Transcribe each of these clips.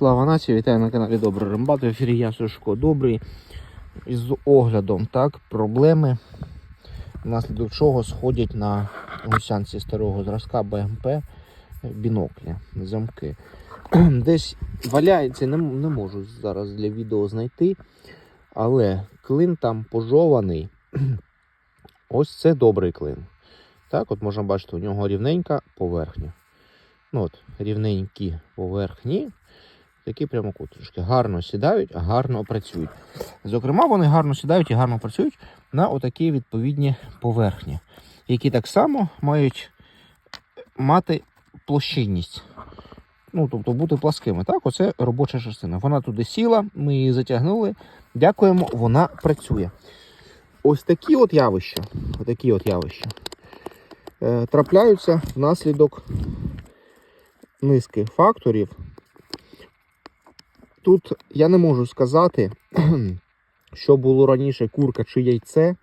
Слава нації, вітаю на каналі Добрий Рембат. В ефірі я Сушко Добрий. Із оглядом так, проблеми, внаслідок чого сходять на гусянці старого зразка БМП біноклі, замки. Десь валяється, не, не можу зараз для відео знайти, але клин там пожований. Ось це добрий клин. Так, от можна бачити, у нього рівненька поверхня. Ну от, рівненькі поверхні, такі прямокутнички. Гарно сідають, гарно працюють. Зокрема, вони гарно сідають і гарно працюють на отакі відповідні поверхні, які так само мають мати площинність. Ну, тобто бути пласкими. Так, оце робоча частина. Вона туди сіла, ми її затягнули. Дякуємо, вона працює. Ось такі от явища, отакі от явища е, трапляються внаслідок низки факторів. Тут я не можу сказати, що було раніше курка чи яйце.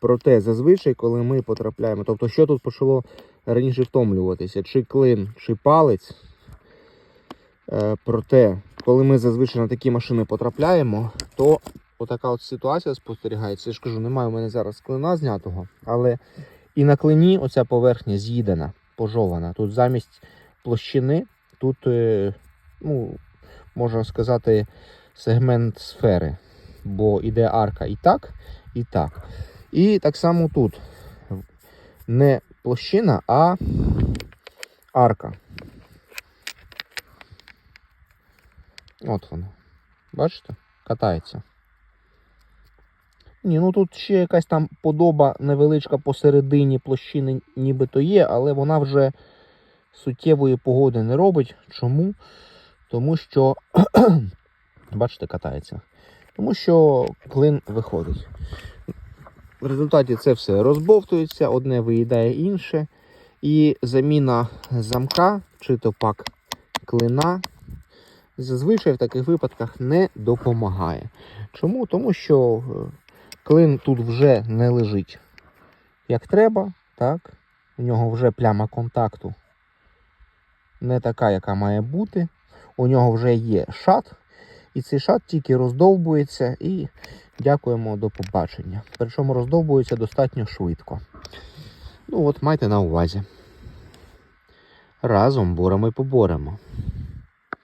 Проте зазвичай, коли ми потрапляємо, тобто, що тут почало раніше втомлюватися, чи клин, чи палець. Е, проте, коли ми зазвичай на такі машини потрапляємо, то отака от ситуація спостерігається. Я ж кажу, немає у мене зараз клина знятого, але і на клині оця поверхня з'їдена, пожована. Тут замість площини, тут, е, ну, можна сказати, сегмент сфери. Бо іде арка і так, і так. І так само тут не площина, а арка. От воно. Бачите? Катається. Ні, ну тут ще якась там подоба невеличка посередині площини нібито є, але вона вже суттєвої погоди не робить. Чому? Тому що, бачите, катається. Тому що клин виходить. В результаті це все розбовтується, одне виїдає інше. І заміна замка чи то пак клина зазвичай в таких випадках не допомагає. Чому? Тому що е, клин тут вже не лежить як треба, так? У нього вже пляма контакту не така, яка має бути. У нього вже є шат, і цей шат тільки роздовбується і дякуємо до побачення. Причому роздовбується достатньо швидко. Ну от, майте на увазі. Разом боремо і поборемо.